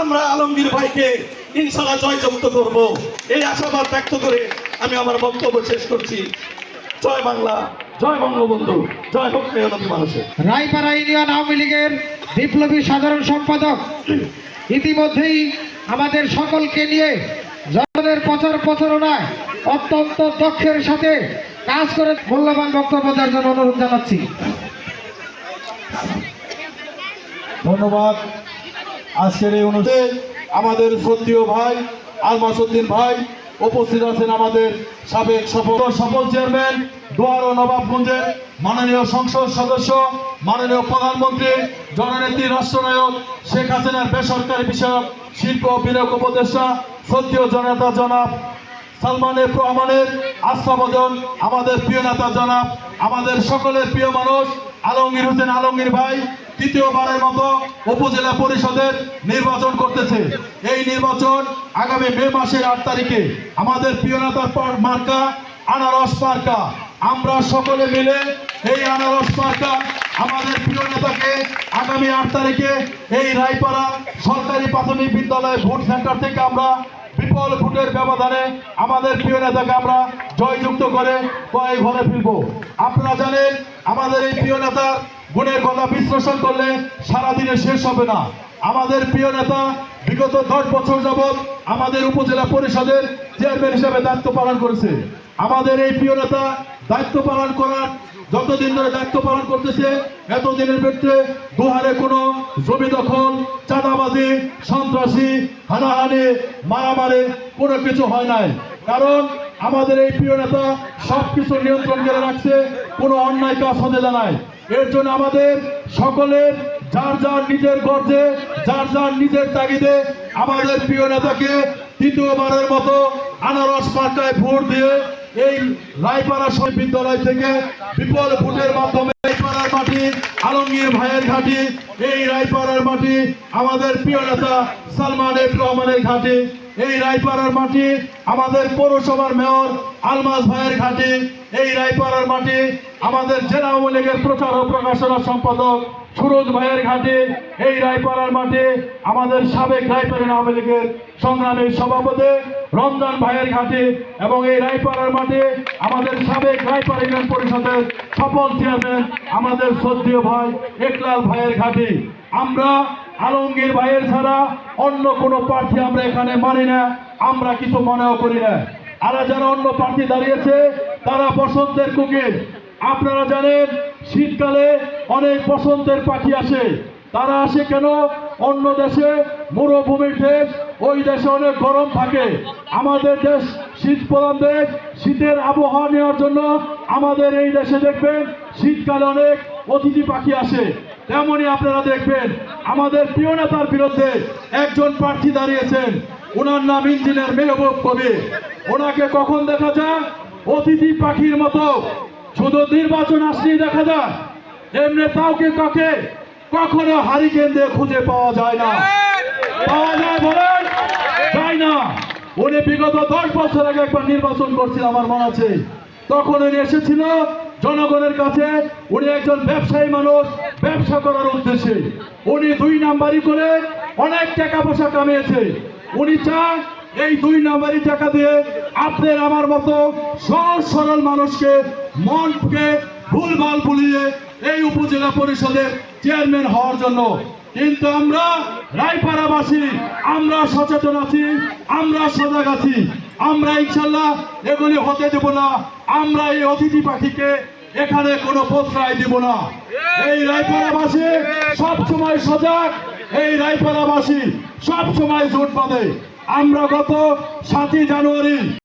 আমরা আলমগীর ভাইকে ইনশাল্লাহ জয়যুক্ত করব। এই আশাবাদ ব্যক্ত করে আমি আমার বক্তব্য শেষ করছি। জয় বাংলা জয় বঙ্গবন্ধু জয় হোক মানুষের। রায়পাড়া ইউনিয়ন আওয়ামী লীগের বিপ্লবী সাধারণ সম্পাদক। ইতিমধ্যেই আমাদের সকলকে নিয়ে জনের প্রচার প্রচারণায় অত্যন্ত দক্ষের সাথে কাজ করে মূল্যবান বক্তব্য দেওয়ার জন্য অনুরোধ জানাচ্ছি। ধন্যবাদ। আজকের এই অনুষ্ঠানে আমাদের শ্রদ্ধীয় ভাই, আলমাসুদ্দিন ভাই উপস্থিত আছেন আমাদের সাবেক সফল সফল চেয়ারম্যান দোয়ার ও নবাবগঞ্জের মাননীয় সংসদ সদস্য, মাননীয় প্রধানমন্ত্রী, জননেত্রী, রাষ্ট্রনায়ক শেখ হাসিনার বেসরকারি বিষয়ক শিল্প বিনিয়োগ উপদেষ্টা, শ্রদ্ধীয় জনতা জনাব সালমানের রহমানের আস্থাভাজন আমাদের প্রিয় নেতা জনাব, আমাদের সকলের প্রিয় মানুষ, আলমগীর হোসেন আলমগীর ভাই তৃতীয়বারের মতো উপজেলা পরিষদের নির্বাচন করতেছে। এই নির্বাচন আগামী মে মাসের আট তারিখে আমাদের প্রিয় নেতার মার্কা, আনারস মার্কা। আমরা সকলে মিলে এই আনারস মার্কা আমাদের প্রিয় নেতাকে আগামী আট তারিখে এই রায়পাড়া সরকারি প্রাথমিক বিদ্যালয় ভোট সেন্টার থেকে আমরা বিপুল ভোটের ব্যবধানে আমাদের প্রিয় নেতাকে আমরা জয়যুক্ত করে কয়েক ঘরে ফিরবো। আপনারা জানেন, আমাদের এই প্রিয় নেতার গুণের কথা বিশ্লেষণ করলে সারাদিনে শেষ হবে না। আমাদের প্রিয় নেতা, বিগত দশ বছর যাবৎ আমাদের উপজেলা পরিষদের চেয়ারম্যান হিসেবে দায়িত্ব পালন করেছে। আমাদের এই প্রিয় নেতা দায়িত্ব পালন করার, যতদিন ধরে দায়িত্ব পালন করতেছে, এতদিনের ভিতরে দুহারে কোনো জমি দখল, চাঁদাবাজি, সন্ত্রাসী, হানাহানি, মারামারি কোনো কিছু হয় নাই। কারণ আমাদের এই প্রিয় নেতা সব কিছু নিয়ন্ত্রণ করে রাখছে, কোনো অন্যায় কাজ হতে জানায় এর জন্য আমাদের সকলের, যার যার নিজের গর্জে, যার যার নিজের তাগিদে আমাদের প্রিয় নেতাকে তৃতীয়বারের মতো আনারস পার্কায় ভোট দিয়ে এই রায়পাড়া শহীদ বিদ্যালয় থেকে বিপুল ভোটের মাধ্যমে রায়পাড়ার মাটি, আলমগীর ভাইয়ের ঘাটি, এই রায়পাড়ার মাটি, আমাদের প্রিয় নেতা সালমান রহমানের ঘাটি। এই রায়পাড়ার মাটি আমাদের পৌরসভার মেয়র আলমাস ভাইয়ের ঘাটি, এই রায়পাড়ার মাটি আমাদের জেলা আওয়ামী লীগের প্রচার ও প্রকাশনা সম্পাদক সুরজ ভাইয়ের ঘাটে, এই রায়পাড়ার মাঠে আমাদের সাবেক রায়পাড়া আওয়ামী লীগের সংগ্রামী সভাপতি রমজান ভাইয়ের ঘাটে এবং এই রায়পাড়ার মাঠে আমাদের সাবেক রায়পাড়া ইউনিয়ন পরিষদের সফল চেয়ারম্যান আমাদের শ্রদ্ধীয় ভাই একলাল ভাইয়ের ঘাটে। আমরা আলমগীর ভাইয়ের ছাড়া অন্য কোনো প্রার্থী আমরা এখানে মানি না, আমরা কিছু মনেও করি না। আর যারা অন্য প্রার্থী দাঁড়িয়েছে, তারা বসন্তের কুকিল আপনারা জানেন, শীতকালে অনেক বসন্তের পাখি আসে। তারা আসে কেন? অন্য দেশে মরুভূমির দেশ, ওই দেশে অনেক গরম থাকে। আমাদের দেশ শীত প্রধান দেশ, শীতের আবহাওয়া নেওয়ার জন্য আমাদের এই দেশে দেখবেন, শীতকালে অনেক অতিথি পাখি আসে। তেমনই আপনারা দেখবেন আমাদের প্রিয় নেতার বিরুদ্ধে একজন প্রার্থী দাঁড়িয়েছেন। ওনার নাম ইঞ্জিনিয়ার মেহবুব কবির। ওনাকে কখন দেখা যায়? অতিথি পাখির মতো। শুধু নির্বাচন আসলেই দেখা যায়। এমনি কাউকে কাকে কখনো হারিকেন দিয়ে খুঁজে পাওয়া যায় না। পাওয়া যায় বলেন, যায় না। উনি বিগত দশ বছর আগে একবার নির্বাচন করছিল আমার মনে আছে। তখন উনি এসেছিল জনগণের কাছে উনি একজন ব্যবসায়ী মানুষ, ব্যবসা করার উদ্দেশ্যে। উনি দুই নাম্বারি করে অনেক টাকা পয়সা কামিয়েছে। উনি চান এই দুই নাম্বারি টাকা দিয়ে আপনার আমার মতো সহজ সরল মানুষকে মন মনকে ভুলভাল ভুলিয়ে এই উপজেলা পরিষদের চেয়ারম্যান হওয়ার জন্য। কিন্তু আমরা রায়পাড়াবাসী, আমরা সচেতন আছি, আমরা সজাগ আছি। আমরা ইনশাল্লাহ এগুলি হতে দেব না। আমরা এই অতিথি পাখিকে এখানে কোনো প্রশ্রয় দিব না। এই রায়পাড়াবাসী সবসময় সজাগ, এই রায়পাড়াবাসী সবসময় জোট বাঁধে। আমরা গত সাতই জানুয়ারি